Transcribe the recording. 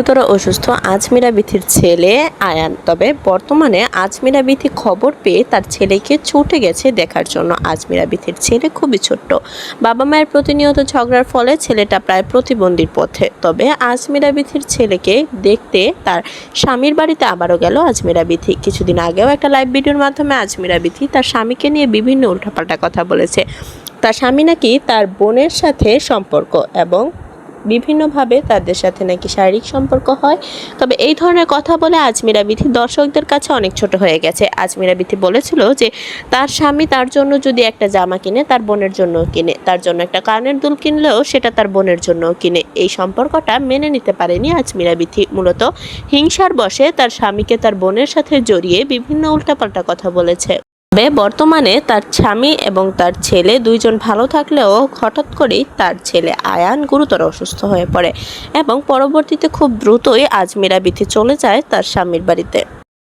গুরুতর অসুস্থ আজমিরা বিথির ছেলে আয়ান। তবে বর্তমানে আজমিরা বিথি খবর পেয়ে তার ছেলেকে ছুটে গেছে দেখার জন্য। আজমিরা বিথির ছেলে খুবই ছোট্ট। বাবা মায়ের প্রতিনিয়ত ঝগড়ার ফলে ছেলেটা প্রায় প্রতিবন্ধীর পথে। তবে আজমিরা বিথির ছেলেকে দেখতে তার স্বামীর বাড়িতে আবারও গেল আজমিরা বিথি। কিছুদিন আগেও একটা লাইভ ভিডিওর মাধ্যমে আজমিরা বিথি তার স্বামীকে নিয়ে বিভিন্ন উল্টাপাল্টা কথা বলেছে। তার স্বামী নাকি তার বোনের সাথে সম্পর্ক এবং বিভিন্নভাবে তাদের সাথে নাকি শারীরিক সম্পর্ক হয়। তবে এই ধরনের কথা বলে আজমিরা বিথি দর্শকদের কাছে অনেক ছোট হয়ে গেছে। আজমিরা বিথি বলেছিল যে, তার স্বামী তার জন্য যদি একটা জামা কিনে, তার বোনের জন্য কিনে, তার জন্য একটা কানের দুল কিনলেও সেটা তার বোনের জন্য কিনে। এই সম্পর্কটা মেনে নিতে পারেনি আজমিরা বিথি। মূলত হিংসার বশে তার স্বামীকে তার বোনের সাথে জড়িয়ে বিভিন্ন উল্টাপাল্টা কথা বলেছে। তবে বর্তমানে তার স্বামী এবং তার ছেলে দুইজন ভালো থাকলেও হঠাৎ করেই তার ছেলে আয়ান গুরুতর অসুস্থ হয়ে পড়ে এবং পরবর্তীতে খুব দ্রুতই আজমিরা বিথে চলে যায় তার স্বামীর বাড়িতে।